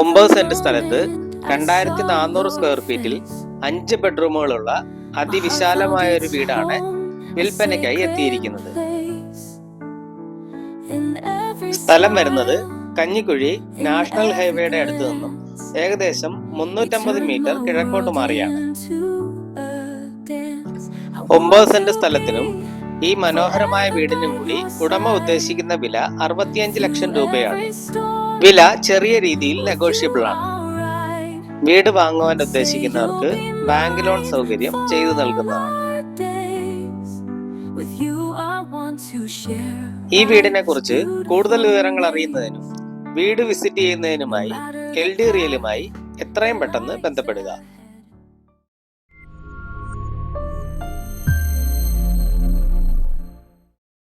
ഒമ്പത് സെന്റ് സ്ഥലത്ത് രണ്ടായിരത്തി നാനൂറ് സ്ക്വയർ ഫീറ്റിൽ അഞ്ച് ബെഡ്റൂമുകളുള്ള അതിവിശാലമായ ഒരു വീടാണ് വിൽപ്പനയ്ക്കായി എത്തിയിരിക്കുന്നത്. സ്ഥലം വരുന്നത് കഞ്ഞിക്കുഴി നാഷണൽ ഹൈവേയുടെ അടുത്ത് നിന്നും ഏകദേശം മുന്നൂറ്റമ്പത് മീറ്റർ കിഴക്കോട്ട് മാറിയാണ്. ഒമ്പത് സെന്റ് സ്ഥലത്തിനും ഈ മനോഹരമായ വീടിനും കൂടി ഉടമ ഉദ്ദേശിക്കുന്ന വില അറുപത്തിയഞ്ച് ലക്ഷം രൂപയാണ്. വില ചെറിയ രീതിയിൽ നെഗോഷ്യബിൾ ആണ്. വീട് വാങ്ങുവാൻ ഉദ്ദേശിക്കുന്നവർക്ക് ബാങ്ക് ലോൺ സൗകര്യം ചെയ്തു നൽകുന്നതാണ്. ഈ വീടിനെ കുറിച്ച് കൂടുതൽ വിവരങ്ങൾ അറിയുന്നതിനും വീട് വിസിറ്റ് ചെയ്യുന്നതിനുമായി എൽ ഡി റിയലുമായി എത്രയും പെട്ടെന്ന് ബന്ധപ്പെടുക.